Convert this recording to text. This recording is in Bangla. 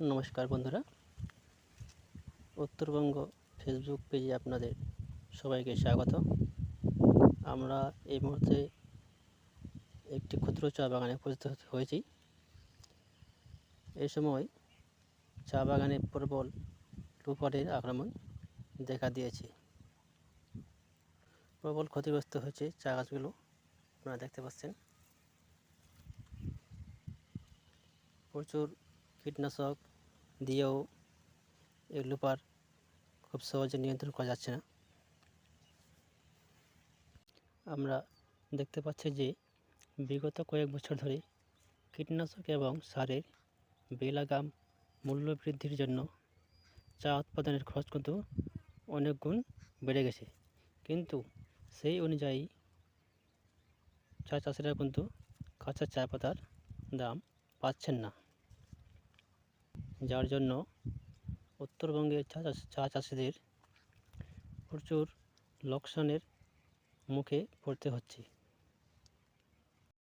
নমস্কার বন্ধুরা। উত্তরবঙ্গ ফেসবুক পেজে আপনাদের সবাইকে স্বাগত। আমরা এই মুহূর্তে একটি ক্ষুদ্র চা বাগানে উপস্থিত হয়েছি। এই সময় চা বাগানে প্রবল লুপারের আক্রমণ দেখা দিয়েছে। প্রবল ক্ষতিগ্রস্ত হয়েছে চা গাছগুলো, আপনারা দেখতে পাচ্ছেন। প্রচুর কীটনাশক দিয়েও এগুলো লুপার খুব সহজে নিয়ন্ত্রণ করা যাচ্ছে না। আমরা দেখতে পাচ্ছি যে বিগত কয়েক বছর ধরে কীটনাশক এবং সারের বেলাগাম মূল্য বৃদ্ধির জন্য চা উৎপাদনের খরচ কিন্তু অনেক গুণ বেড়ে গেছে। কিন্তু সেই অনুযায়ী চা চাষিরা কিন্তু কাঁচা চা পাতার দাম পাচ্ছেন না। যার জন্য উত্তরবঙ্গের চা চাষ চা চাষিদের প্রচুর লোকসানের মুখে পড়তে হচ্ছে।